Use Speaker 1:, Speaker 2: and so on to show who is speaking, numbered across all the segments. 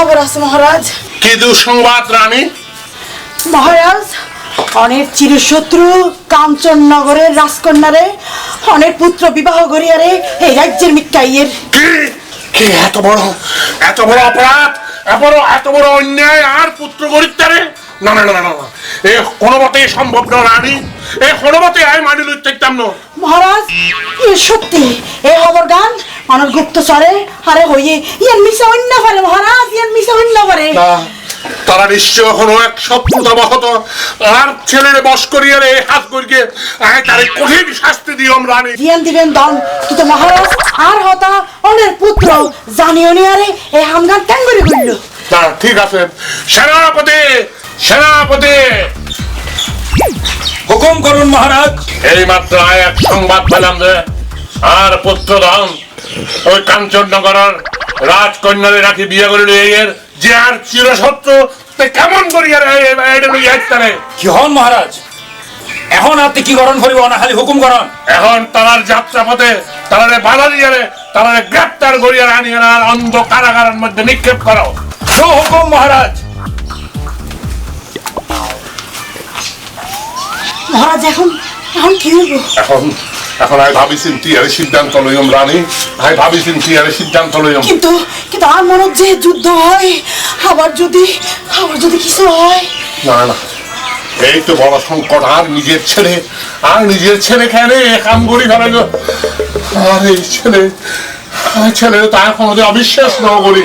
Speaker 1: খবর আছে মহারাজ?
Speaker 2: কি দুঃসংবাদ রানী?
Speaker 1: মহারাজ অনেক চিরশত্রু কাঞ্চননগরের রাজকন্যারে অনেক পুত্র বিবাহ করিয়ারে এই রাজ্যের মিকাইয়ের
Speaker 2: কি? এত বড়? এত বড় অপরাধ? এত বড় এত বড় অন্যায় আর পুত্র গরিত্তারে না না না না না এ কোনো মতেই সম্ভব না রানী। এ কোনো মতে আমি মানি না।
Speaker 1: মহারাজ এ সত্যি এ খবর গান মানুষ গুপ্তচরে আরে হইয়ে ইয়ান মিশা অন্য পারে মহারাজ ইয়ান মিশা অন্য পারে।
Speaker 2: তারা নিশ্চয় কোনো এক শত্রুতা বহত আর ছেলের বস করিয়ে রে হাত করিয়ে আয় তারে কঠিন শাস্তি দিও রানী।
Speaker 1: দিয়ান দিবেন দল কিন্তু মহারাজ আর হতা অনেক পুত্র জানিও নি আরে এই হামগান ট্যাং করে করল
Speaker 2: ঠিক আছে। সেনাপতি সেনাপতি
Speaker 3: হুকুম করুন মহারাজ
Speaker 2: এই মাত্র এক সংবাদ পেলাম যে আর পুত্রধন ওই কাঞ্চননগরের রাজকন্যারে রাখি বিয়ে করে এর যে আর চিরশত্রু কেমন করিয়া রে এটা লইয়া আসতারে
Speaker 3: কি হন মহারাজ এখন আপনি কি করণ করিব না খালি হুকুম করন
Speaker 2: এখন তারার যাত্রা পথে তারারে বাধা দিয়ে রে তারারে গ্রেপ্তার করিয়া আনিয়ে অন্ধ কারাগারের মধ্যে নিক্ষেপ করো
Speaker 3: সু হুকুম মহারাজ
Speaker 1: মহারাজ এখন এখন কি হইব?
Speaker 2: এখন এখন আমি ভাবি চিন্তি আর সিদ্ধান্ত লইম রানী? আমি ভাবি চিন্তি আর সিদ্ধান্ত লইম?
Speaker 1: কিন্তু কিন্তু আর মনে যে যুদ্ধ হয় আবার যদি আবার যদি কিছু হয়?
Speaker 2: না না এই তো বড় সংকট আর নিজের ছেলে আর নিজের ছেলে খেলে কাম করি ফেলে গো। আর এই ছেলে আর ছেলে তার কোনোদিন অবিশ্বাস ন করি।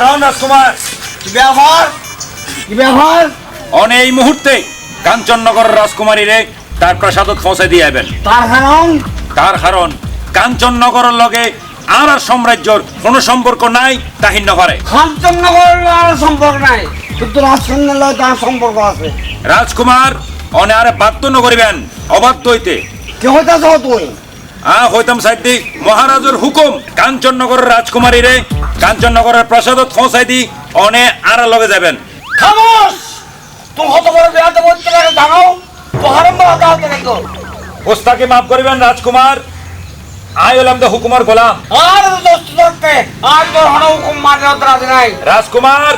Speaker 3: কারণ রাজকুমার
Speaker 4: কি
Speaker 3: অন এই মুহূর্তে কাঞ্চননগর রাজকুমারীরে তার প্রাসাদত পৌঁছে দিয়ে যাবেন
Speaker 4: তার কারণ
Speaker 3: তার কারণ কাঞ্চননগরের লগে আর আর সাম্রাজ্যর কোনো সম্পর্ক নাই তাহিন নগরে
Speaker 4: কাঞ্চননগর আর সম্পর্ক নাই কিন্তু রাজকন্যার লগে তার সম্পর্ক আছে।
Speaker 3: রাজকুমার অনে আরে বাধ্য নগরিবেন অবাধ্য হইতে।
Speaker 4: কে হইতাছ তুই
Speaker 3: আ হইতাম সাইদি মহারাজের হুকুম। কাঞ্চননগরের রাজকুমারী রে কাঞ্চননগরের প্রাসাদত পৌঁছাই দি অনে আর লগে যাবেন
Speaker 4: খামোশ! তুমি কত বড় বিয়াতে বলতে লাগে জানো তো হারাম বলা দাওতে দেখো।
Speaker 3: ওস্তাকে মাফ করিবেন রাজকুমার আই হলাম তো হুকুমার গোলাম।
Speaker 4: আর দোস্ত ধরতে আর তোর হন হুকুম মানে রাজি নাই।
Speaker 3: রাজকুমার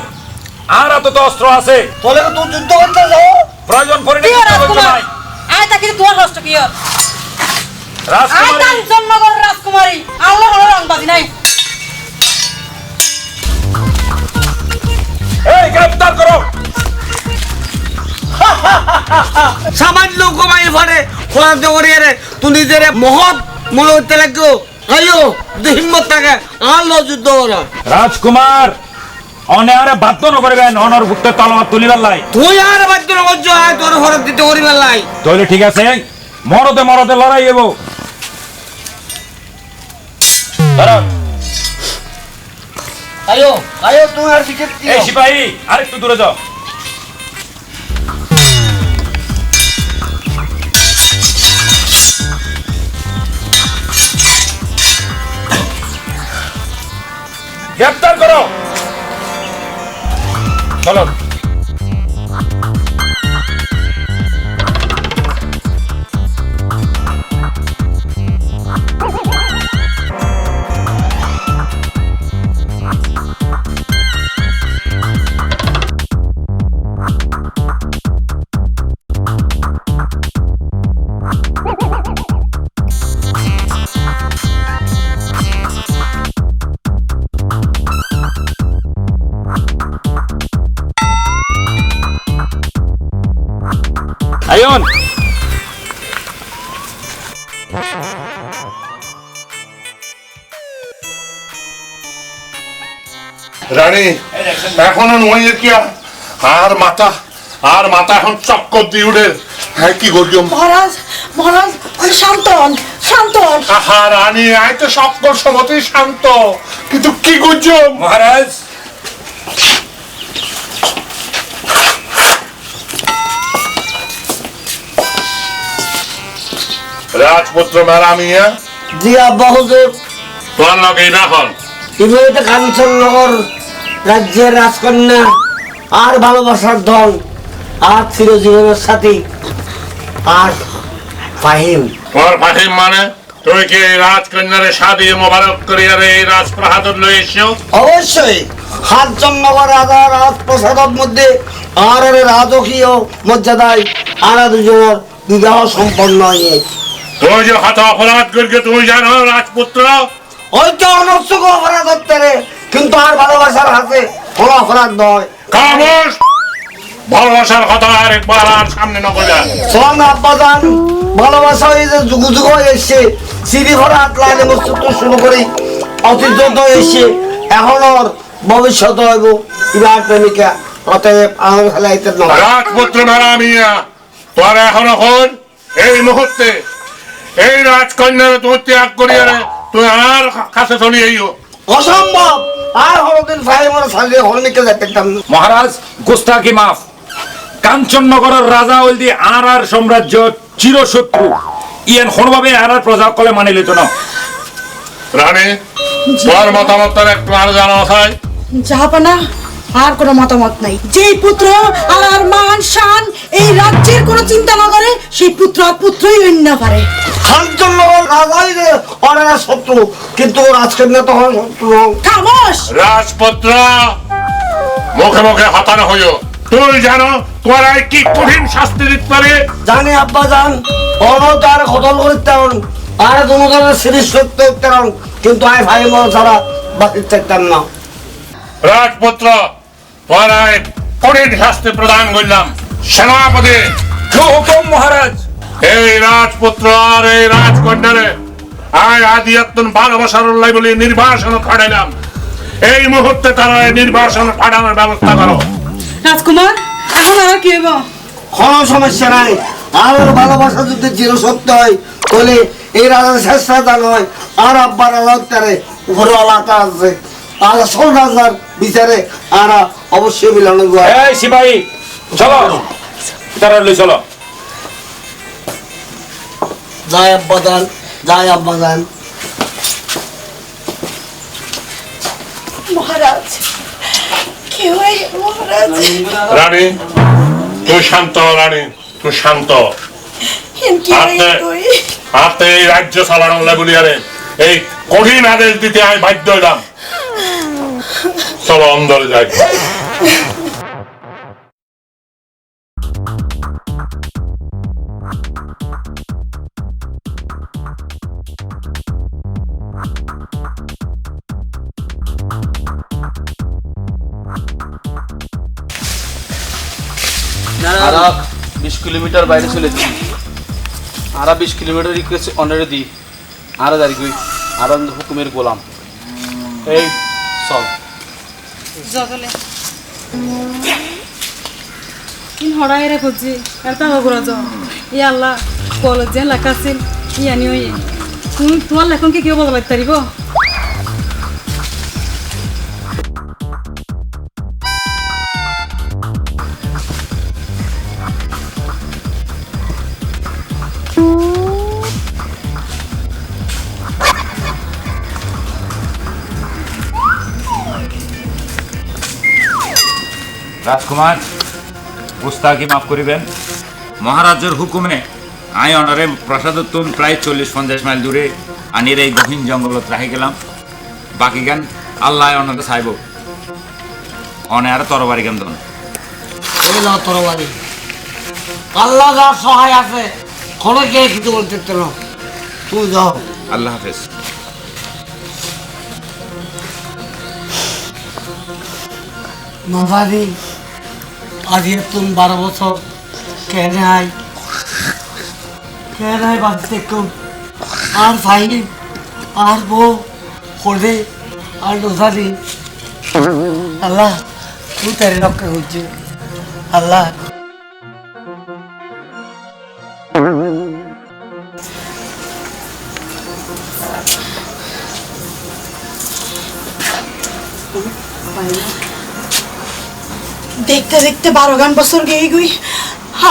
Speaker 3: আর এত তো অস্ত্র আছে।
Speaker 4: তোলে তুই যুদ্ধ করতে যাও।
Speaker 3: প্রয়োজন পড়ে
Speaker 5: কি রাজকুমার? আয় তাকে তোমার কষ্ট কি
Speaker 3: রাজকুমারী।
Speaker 5: কাঞ্চননগর রাজকুমারী। আল্লাহ কোনো রংবাজি নাই।
Speaker 3: এই গ্রেফতার করো।
Speaker 4: সামান্য কমাই ফারে খোলাতে করিয়ে রে তুই নিজের মহৎ লাগো। আইও হিম্মত থাকে আর লো যুদ্ধ করা।
Speaker 3: রাজকুমার অনে আরে বাধ্য নকরিবেন অনর ভুক্ত তলমা তুলিবার লাই।
Speaker 4: তুই আর বাধ্য না করছ আর তোর ঘরে দিতে করিবার লাই।
Speaker 3: তাহলে ঠিক আছে মরদে মরদে লড়াই এবো ধরো
Speaker 4: আইও আইও তুমি আর শিখে
Speaker 3: এই সিপাহী আরেকটু দূরে যাও। গ্রেপ্তার করো।
Speaker 2: রানী এখনও নয় কি আর? আর মাথা আর মাথা এখন চক্কর দিয়ে উঠে। হ্যাঁ কি করিও
Speaker 1: মহারাজ মহারাজ ওই শান্ত হন শান্ত হন।
Speaker 2: আহা রানী আয় তো সকল সমতই শান্ত। কিন্তু কি করছ?
Speaker 3: মহারাজ।
Speaker 2: রাজপুত্র মেলা মিয়া
Speaker 4: জি আব্বা হুজুর
Speaker 2: তোমার লগে
Speaker 4: এটা কাঞ্চননগর রাজ্যের রাজকন্যা আর ভালোবাসার ধন আর চিরজীবনের সাথী আর ফাহিম।
Speaker 2: তোমার ফাহিম মানে? তুমি কি রাজকন্যারে শাদি মোবারক করিয়া রে এই এসো
Speaker 4: অবশ্যই। হাতজননগর রাজা রাজপ্রসাদের মধ্যে আর রাজকীয় মর্যাদায় আর দুজনের বিবাহ সম্পন্ন হয়ে
Speaker 2: তুমি যে হাত অপরাধ করিকে তুমি জানো রাজপুত্র?
Speaker 4: ওই তো অনর্থক অপরাধ করতে রে কিন্তু আর ভালোবাসার হাতে কোনো অপরাধ নয়।
Speaker 2: খামোশ! ভালোবাসার কথা আর একবার আর সামনে ন করে
Speaker 4: সোহান আব্বাজান ভালোবাসা হয়ে যে যুগ যুগ এসছে। সিঁড়ি ভরা আটলাইনে মস্তিষ্ক শুরু করি অতীত এসে এখন ওর ভবিষ্যৎ হইব প্রেমিকা অতএব আমার খেলাইতে নয়
Speaker 2: রাজপুত্র মেলা মিয়া তোর এখন হন এই মুহূর্তে। এই রাজকন্যারে তুমি ত্যাগ করিয়া তুই আর কাছে চলি আইও
Speaker 4: অসম্ভব! আর হরদিন ভাই আমার সাথে হলনিকে যেতে
Speaker 3: মহারাজ গোস্তাকি মাফ? কাঞ্চননগরের রাজা হলদি আর আর সাম্রাজ্য চিরশত্রু। ইয়েন কোনোভাবে আর আর প্রজা কলে মানি লিত না।
Speaker 2: রানী তোমার মতামত একটু আর জানা হয়
Speaker 1: জাহাপানা আর কোনো মতামত নাই। যে পুত্র আর আর মান শান এই রাজ্যের কোনো চিন্তা না করে সেই পুত্র আর পুত্রই অন্য পারে।
Speaker 4: শান্তনগর রাজাই অনেক শত্রু কিন্তু রাজকন্যা তখন শত্রু।
Speaker 1: খামোশ!
Speaker 2: রাজপুত্র মুখে মুখে হতানো হইও। তুই জানো তোমার কি কঠিন শাস্তি দিতে পারে?
Speaker 4: জানি আব্বা জান। তার খতল করতে আর কোনো ধরনের সিরিজ করতে পারুন কিন্তু আই ভাই মন ছাড়া বাকি থাকতাম না।
Speaker 2: রাজপুত্র তোমার আর কঠিন শাস্তি প্রদান করলাম। সেনাপতি!
Speaker 3: হুকুম মহারাজ!
Speaker 2: এই রাজপুত্র আর এই রাজকন্যারে আয় আদি এতন ভালোবাসার লাই বলে নির্বাসন ফাটাইলাম এই মুহূর্তে তারা নির্বাসন ফাটানোর ব্যবস্থা করো।
Speaker 5: রাজকুমার এখন আর কি হইব?
Speaker 4: কোনো সমস্যা নাই। আর ওর ভালোবাসা যদি চির সত্য হয় তাহলে এই রাজার শেষ রাজা নয় আর আব্বার তারে উপরে আলাদা আছে। আর আসল রাজার বিচারে আর অবশ্যই মিলানো যায়
Speaker 3: এই সিপাহী চলো। তারা লই চলো।
Speaker 4: যায় আব্বা যান যায় আব্বা যান
Speaker 1: মহারাজ কি হয় মহারাজ?
Speaker 2: রানী তুই শান্ত রানী তুই শান্ত আপনি এই রাজ্য চালানোর এই কঠিন আদেশ দিতে আমি বাধ্য হইলাম। চলো অন্দরে যাই।
Speaker 6: আর বিশ কিলোমিটার বাইরে চলে যাই। আর বিশ কিলোমিটার রিকোয়েস্ট অনারে দিই। আর দাঁড়ি গই। আর হুকুমের গোলাম। এই চল।
Speaker 5: জগলে। ইন হড়াই রে খুঁজছি। আর তা হগুরা যাও ই আল্লাহ কলেজ যে লেখা আছিল। ই আনি ওই। তুমি তোমার লেখন কি কেউ বদলাইতে পারিব?
Speaker 3: রাজকুমার গোস্তাকি মাফ করিবেন। মহারাজের হুকুমে আই অনারে প্রসাদোত্তম প্রায় চল্লিশ পঞ্চাশ মাইল দূরে আনির এই গহীন জঙ্গলত রাখি গেলাম। বাকি গান আল্লাহ অনাকে চাইব। অনে আর তরবারি গান দন
Speaker 4: তরবারি। আল্লাহ যার সহায় আছে কোনো কে কিছু বলতে তুই যাও।
Speaker 3: আল্লাহ হাফেজ।
Speaker 4: নজারি আজ তুম বারো বছর কেন আই কেন আই বাঁচতে কেউ আর ভাই আর বউ হলে আর রোজালি আল্লাহ তুই রক্ষা করছে আল্লাহ
Speaker 1: দেখতে বারো গান বছর গেই গুই।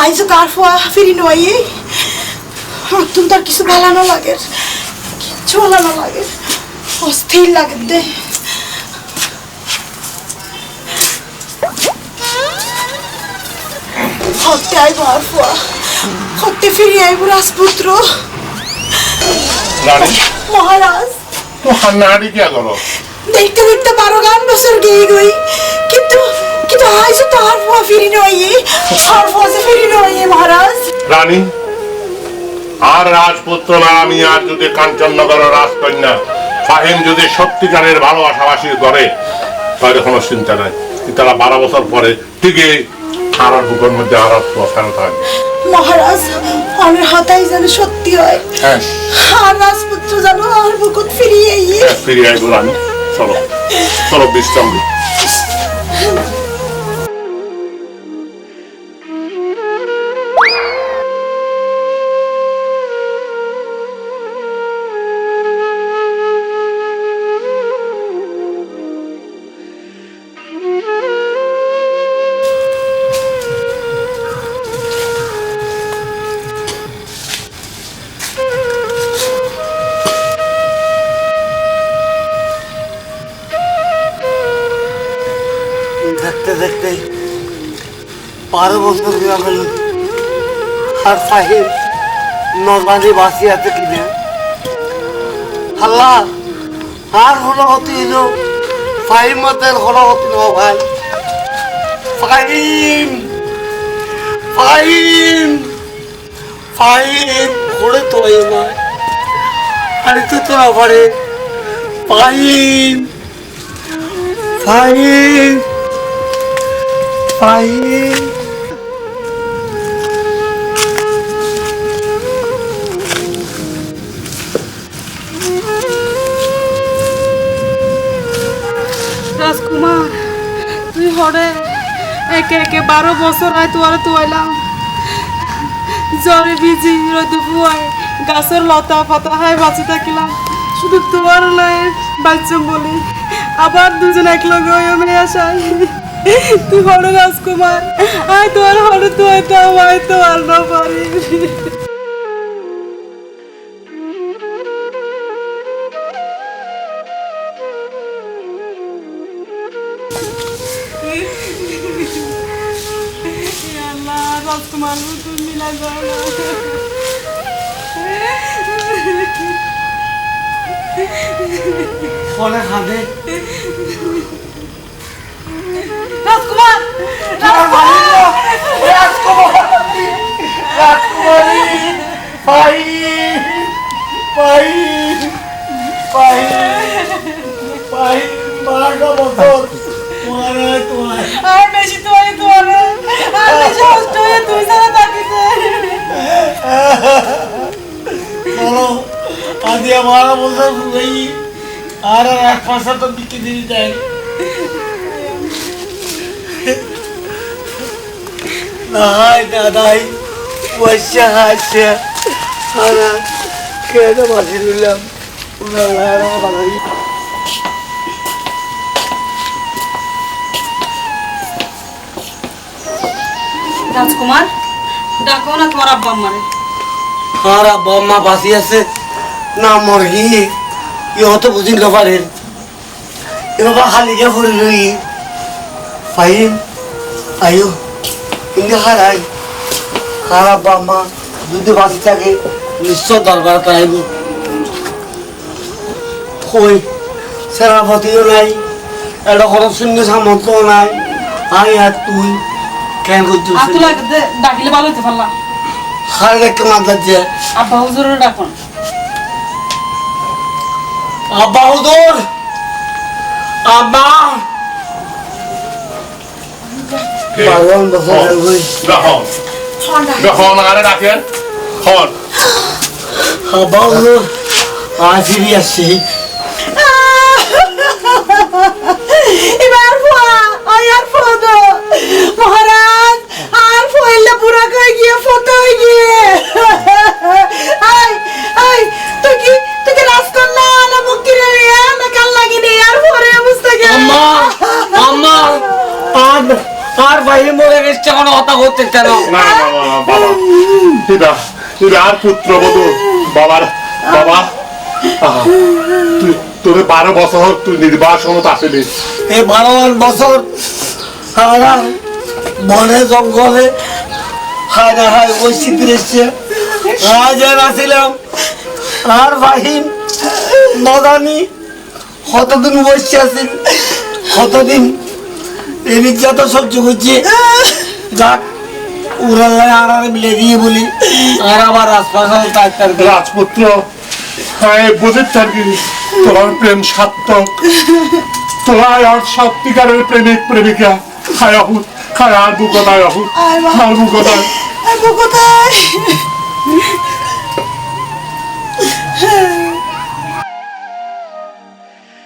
Speaker 1: আইজ কার ফোয়া ফিরি নয় তুমি তার কিছু ভালানো লাগে। কিচ্ছু ভালানো লাগে। অস্থির লাগে দে হতে আইব আর ফোয়া। হতে ফিরি আইব রাজপুত্র। মহারাজ।
Speaker 2: তো হান্নাহারি কে করো
Speaker 1: দেখতে দেখতে বারো গান বছর গেই গই। কিন্তু আইজ তো আর ফোয়া ফিরি নয় আর ফোয়া ফিরি নয় মহারাজ।
Speaker 2: রানী আর রাজপুত্র না আমি আর যদি কাঞ্চননগরের রাজকন্যা ফাহিম যদি সত্যিকারের ভালোবাসাবাসী করে তাহলে কোনো চিন্তা নাই। কিন্তু তারা বারো বছর পরে ঠিকই হারার বুকের মধ্যে হারার ফেরত থাকবে
Speaker 1: মহারাজ আমার হাতাই যেন সত্যি হয়।
Speaker 2: হ্যাঁ।
Speaker 1: আর রাজপুত্র যেন আর বুকুত ফিরিয়ে ইয়ে
Speaker 2: ফিরে আইব রানী। চলো চলো বিশ্রাম
Speaker 4: বারো বছর গেল। আর সাহেব নর্মালি বাসি আছে কিনা? আল্লাহ, আর হলো? হতে এলো ফাহিম মতের হলো হতে ন ভাই। ফাহিম ঘুরে তো তো ফাহিম
Speaker 5: রাজকুমার, তুই হরে, একে একে বারো বছর হয় তোয়ারে তোয়াইলাম। জ্বরে ভিজি রোদে ফুয়ায় গাছের লতা পাতা হয় বাঁচে থাকিলাম। শুধু তোমার নয়, বাচ্চম বলি, আবার দুজন এক লগে মেয়ে আসাই তুই হরে রাজকুমার, আয় তোর হরে তুই তো আমায় তো আর না পারি। আল্লাহ রাজকুমার! তুমি মিলা যাও
Speaker 4: ফলে খাবে
Speaker 5: রাজকুমার!
Speaker 4: রাজকুমারী ভাই ভাই ভাই ভাই বারোটা বছর
Speaker 5: আর বেশি তোমার তোমার। আর বেশি কষ্ট হয়ে তুই ছাড়া থাকিতে।
Speaker 4: বলো আজ বারো বছর হয়ে আর আর এক পাশা তো বিক্রি দিয়ে যায় নাই দাদাই পয়সা আছে। আর কেন বাসি নিলাম। ওনার বানাই
Speaker 5: রাজকুমার, ডাকো না তোমার আব্বা আমারে
Speaker 4: আর আব্বা মা বাসি আছে, না মরহি ইহত বুঝিন পারে এবার হালিকে ফুরি ফাইন আয়ো কিন্তু হারাই। আর আব্বা মা যদি বাসি থাকে, নিশ্চয় দরবার পাইব কই, সেনাপতিও নাই এটা কোনো শূন্য সামর্থ্য নাই। আমি আর তুই। কেন করছিস?
Speaker 5: আতুলা ডাকিলে ভালো হইতে পারলাম।
Speaker 4: হার রেখে মাতাচ্ছে
Speaker 5: আব্বা হুজুরের ডাকুন।
Speaker 4: আব্বা হুজুর! আব্বা!
Speaker 2: কে?
Speaker 4: আরে হুজুর এবার
Speaker 2: ফোয়া আর মহারাজ আর ফয়েলটা পুরা
Speaker 4: কই গিয়ে ফটো হই গিয়ে।
Speaker 1: আই আই তুই কি তুই কি রাস্তা না না মুক্তি রে না কাল লাগি নে
Speaker 4: আর পরে অবস্থা কি? আম্মা আম্মা আর আর বাইরে মরে গেছে কোন কথা হচ্ছে কেন
Speaker 2: না। বাবা। দিদা তুই আর পুত্রবধূ বাবার বাবা। তোরে বারো বছর তুই নির্বাসনত আসিলিস
Speaker 4: এই বারো বছর সারা বনে জঙ্গলে হায় হায় ওই শীতের এসছে রাজের আসিলাম। আর বাহিন নদানি কতদিন বসে আছেন? কতদিন এই নির্যাত সহ্য করছে? যাক, উড়াল্লায় আর আর মিলে দিয়ে বলি, আর আবার হাসপাতাল ডাক্তার
Speaker 2: রাজপুত্র হ্যাঁ বুঝেছ আর কি? তোমার প্রেম সার্থক। তোরাই আর সত্যিকারের প্রেমিক, প্রেমিকা। খায় অহুত খায় আর বুকদায় অহুত
Speaker 1: আয় বাবা।
Speaker 2: আর বুকদায়
Speaker 1: আর কোথায়